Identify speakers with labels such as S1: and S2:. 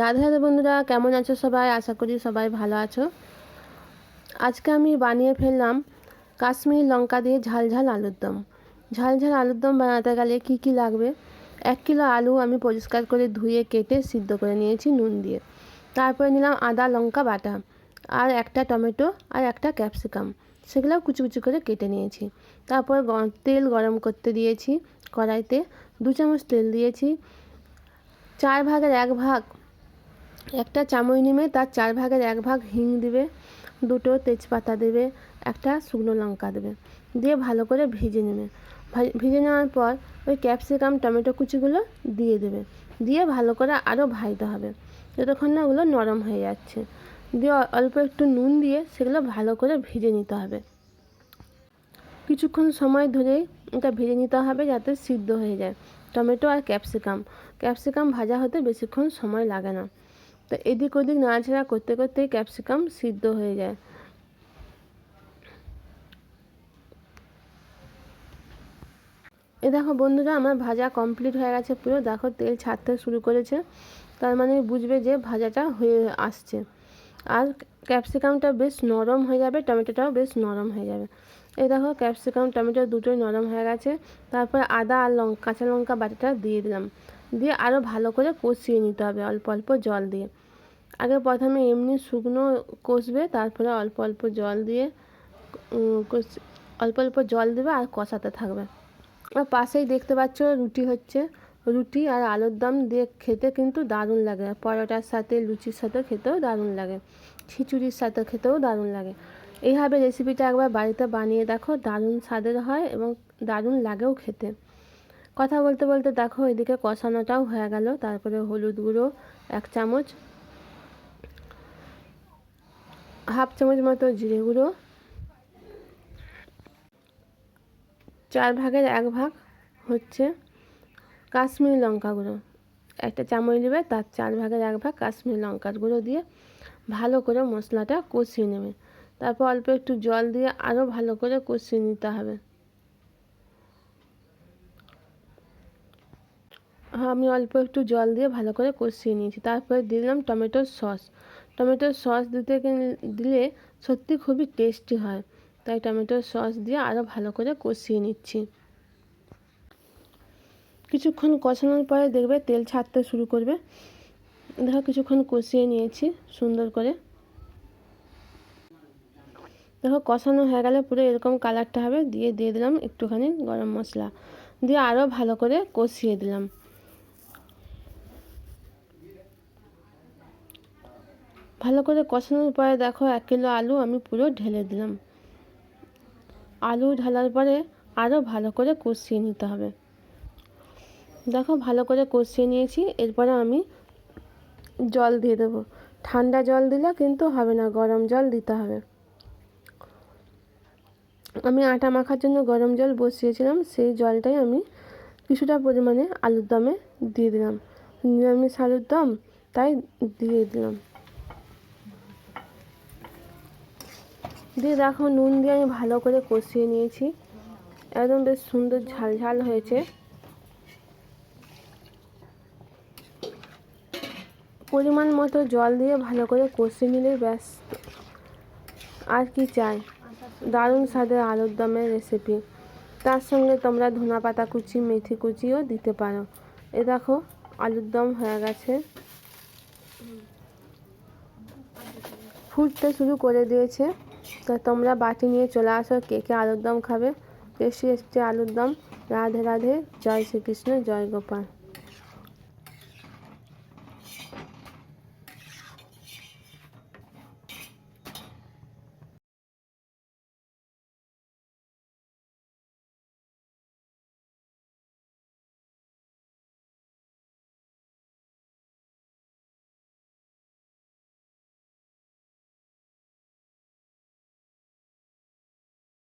S1: রাধে রাধে বন্ধুরা, কেমন আছো সবাই? আশা করি সবাই ভালো আছো। আজকে আমি বানিয়ে ফেললাম কাশ্মীরি লঙ্কা দিয়ে ঝাল ঝাল আলুর দম। ঝাল ঝাল আলুর দম বানাতে গেলে কি কি লাগবে? এক কিলো আলু আমি পরিষ্কার করে ধুয়ে, কেটে, সিদ্ধ করে নিয়েছি নুন দিয়ে। তারপরে নিলাম আদা, লঙ্কা, বাটা আর একটা টমেটো আর একটা ক্যাপসিকাম। সেগুলো কুচি কুচি করে কেটে নিয়েছি। তারপর তেল গরম করতে দিয়েছি কড়াইতে। দু চামচ তেল দিয়েছি। চার ভাগের এক ভাগ একটা চামচ নিমে তার চার ভাগের এক ভাগ হিং দিবে, দুটো তেজপাতা দেবে, একটা শুকনো লঙ্কা দেবে, দিয়ে ভালো করে ভেজে নেবে। ভেজে নেওয়ার পর ওই ক্যাপসিকাম, টমেটো কুচিগুলো দিয়ে দেবে। দিয়ে ভালো করে আরও ভাজতে হবে। যতক্ষণ না ওগুলো নরম হয়ে যাচ্ছে। দিয়ে অল্প একটু নুন দিয়ে সেগুলো ভালো করে ভেজে নিতে হবে। কিছুক্ষণ সময় ধরেই এটা ভেজে নিতে হবে যাতে সিদ্ধ হয়ে যায়। টমেটো আর ক্যাপসিকাম। ক্যাপসিকাম ভাজা হতে বেশিক্ষণ সময় লাগে না। তো এদিক ওদিক নাড়াচাড়া করতে করতেই ক্যাপসিকাম সিদ্ধ হয়ে যায়। এ দেখো বন্ধুরা, আমার ভাজা কমপ্লিট হয়ে গেছে পুরো। দেখো তেল ছাড়তে শুরু করেছে। তার মানে বুঝবে যে ভাজাটা হয়ে আসছে। আর ক্যাপসিকামটা বেশ নরম হয়ে যাবে, টমেটোটাও বেশ নরম হয়ে যাবে। এই দেখো ক্যাপসিকাম, টমেটো দুটোই নরম হয়ে গেছে। তারপর আদা আর লঙ্কা কাঁচা লঙ্কা বাটিটা দিয়ে দিলাম। দিয়ে আরও ভালো করে কষিয়ে নিতে হবে অল্প অল্প জল দিয়ে। আগে প্রথমে এমনি শুকনো কষবে, তারপরে অল্প অল্প জল দিয়ে অল্প অল্প জল দেবে আর কষাতে থাকবে। আর পাশেই দেখতে পাচ্ছ রুটি হচ্ছে। রুটি আর আলুর দম দিয়ে খেতে কিন্তু দারুণ লাগে। পরোটার সাথে, লুচির সাথে খেতেও দারুণ লাগে। খিচুড়ির সাথে খেতেও দারুণ লাগে। এইভাবে রেসিপিটা একবার বাড়িতে বানিয়ে দেখো, দারুণ স্বাদের হয় এবং দারুণ লাগেও খেতে। কথা বলতে বলতে দেখো, এদিকে কষানোটাও হয়ে গেল। তারপরে হলুদ গুঁড়ো এক চামচ হাফ চামচ মতো জিরে গুঁড়ো, চার ভাগের এক ভাগ হচ্ছে কাশ্মীরি লঙ্কা গুঁড়ো। একটা চামচ নেবে, তার চার ভাগের এক ভাগ কাশ্মীরি লঙ্কার গুঁড়ো দিয়ে ভালো করে মশলাটা কষিয়ে নেবে। তারপর অল্প একটু জল দিয়ে আরও ভালো করে কষিয়ে নিতে হবে। আমি অল্প একটু জল দিয়ে ভালো করে কষিয়ে নিয়েছি। তারপরে দিলাম টমেটোর সস। টমেটোর সস দিতে দিলে সত্যি খুবই টেস্টি হয়। তাই টমেটোর সস দিয়ে আরও ভালো করে কষিয়ে নিচ্ছি। কিছুক্ষণ কষানোর পরে দেখবে তেল ছাড়তে শুরু করবে। দেখো কিছুক্ষণ কষিয়ে নিয়েছি সুন্দর করে। দেখো কষানো হয়ে গেলে পুরো এরকম কালারটা হবে। দিয়ে দিয়ে দিলাম একটুখানি গরম মশলা। দিয়ে আরও ভালো করে কষিয়ে দিলাম। ভালো করে কষানোর পরে দেখো এক কিলো আলু আমি পুরো ঢেলে দিলাম। আলু ঢালার পরে আরও ভালো করে কষিয়ে নিতে হবে। দেখো ভালো করে কষিয়ে নিয়েছি, এরপরে আমি জল দিয়ে দেবো। ঠান্ডা জল দিলে কিন্তু হবে না, গরম জল দিতে হবে। আমি আটা মাখার জন্য গরম জল বসিয়েছিলাম, সেই জলটাই আমি কিছুটা পরিমাণে আলুর দমে দিয়ে দিলাম। নিরামিষ আলুর দম, তাই দিয়ে দিলাম। দিয়ে দেখো নুন দিয়ে আমি ভালো করে কষিয়ে নিয়েছি। একদম বেশ সুন্দর ঝাল ঝাল হয়েছে। পরিমাণ মতো জল দিয়ে ভালো করে কষিয়ে নিলে ব্যাস। আর কি চাই? দারুণ স্বাদের আলুর দমের রেসিপি তার সঙ্গে তোমরা ধনা পাতা কুচি, মেথি কুচিও দিতে পারো। এ দেখো, আলুর দম হয়ে গেছে। ফুটতে শুরু করে দিয়েছে। তো তোমরা বাটি নিয়ে চলে আসো, কে কে আলুর দম খাবে? টেস্টি এসছে আলুর দম। রাধে রাধে, জয় শ্রীকৃষ্ণ, জয় গোপাল।